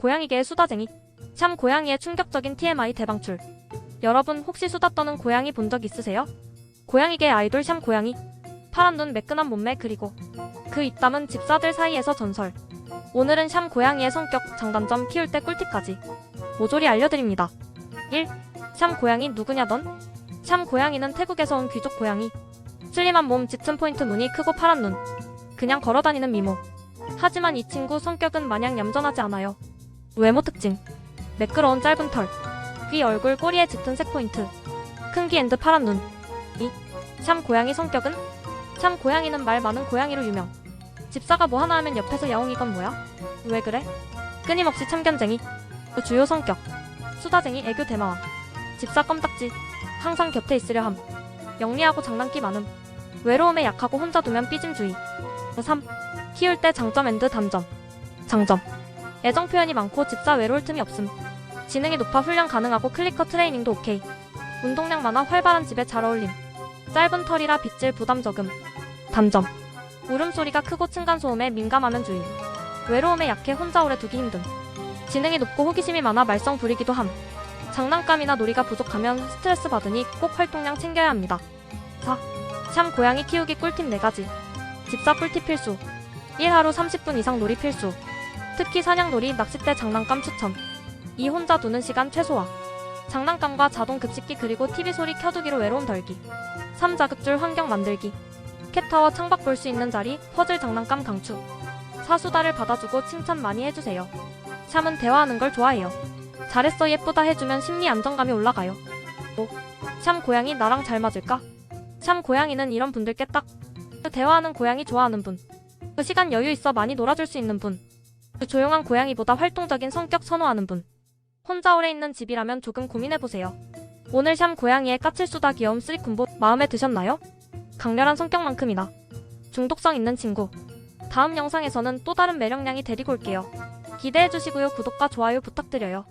고양이계의 수다쟁이. 참 고양이의 충격적인 TMI 대방출. 여러분 혹시 수다 떠는 고양이 본 적 있으세요? 고양이계의 아이돌 샴 고양이. 파란 눈 매끈한 몸매 그리고 그 입담은 집사들 사이에서 전설. 오늘은 샴 고양이의 성격, 장단점, 키울 때 꿀팁까지 모조리 알려드립니다. 1. 샴 고양이 누구냐던? 샴 고양이는 태국에서 온 귀족 고양이. 슬림한 몸, 짙은 포인트 무늬 크고 파란 눈. 그냥 걸어다니는 미모. 하지만 이 친구 성격은 마냥 얌전하지 않아요. 외모 특징. 매끄러운 짧은 털. 귀, 얼굴, 꼬리에 짙은 색 포인트. 큰 귀 앤드 파란 눈. 2. 샴 고양이 성격은? 참 고양이는 말 많은 고양이로 유명. 집사가 뭐 하나 하면 옆에서 야옹이건 뭐야? 왜 그래? 끊임없이 참견쟁이. 그 주요 성격. 수다쟁이, 애교 대마왕. 집사 껌딱지. 항상 곁에 있으려 함. 영리하고 장난기 많음. 외로움에 약하고 혼자 두면 삐짐주의. 3. 키울 때 장점 앤드 단점. 장점. 애정 표현이 많고 집사 외로울 틈이 없음. 지능이 높아 훈련 가능하고 클리커 트레이닝도 오케이. 운동량 많아 활발한 집에 잘 어울림. 짧은 털이라 빗질 부담 적음. 단점. 울음소리가 크고 층간소음에 민감하면 주의. 외로움에 약해 혼자 오래 두기 힘듦. 지능이 높고 호기심이 많아 말썽 부리기도 함. 장난감이나 놀이가 부족하면 스트레스 받으니 꼭 활동량 챙겨야 합니다. 4. 샴 고양이 키우기 꿀팁 4가지. 집사 꿀팁 필수. 1하루 30분 이상 놀이 필수. 특히 사냥놀이, 낚싯대 장난감 추천. 2. 혼자 두는 시간 최소화. 장난감과 자동 급식기 그리고 TV 소리 켜두기로 외로움 덜기. 3. 자극줄 환경 만들기. 캣타워 창밖 볼 수 있는 자리, 퍼즐 장난감 강추. 사수다를 받아주고 칭찬 많이 해주세요. 샴은 대화하는 걸 좋아해요. 잘했어 예쁘다 해주면 심리 안정감이 올라가요. 5. 샴 고양이 나랑 잘 맞을까? 샴 고양이는 이런 분들께 딱 대화하는 고양이 좋아하는 분. 그 시간 여유 있어 많이 놀아줄 수 있는 분. 그 조용한 고양이보다 활동적인 성격 선호하는 분. 혼자 오래 있는 집이라면 조금 고민해보세요. 오늘 샴 고양이의 까칠수다 귀여움 쓰리콤보 마음에 드셨나요? 강렬한 성격만큼이나 중독성 있는 친구. 다음 영상에서는 또 다른 매력량이 데리고 올게요. 기대해주시고요. 구독과 좋아요 부탁드려요.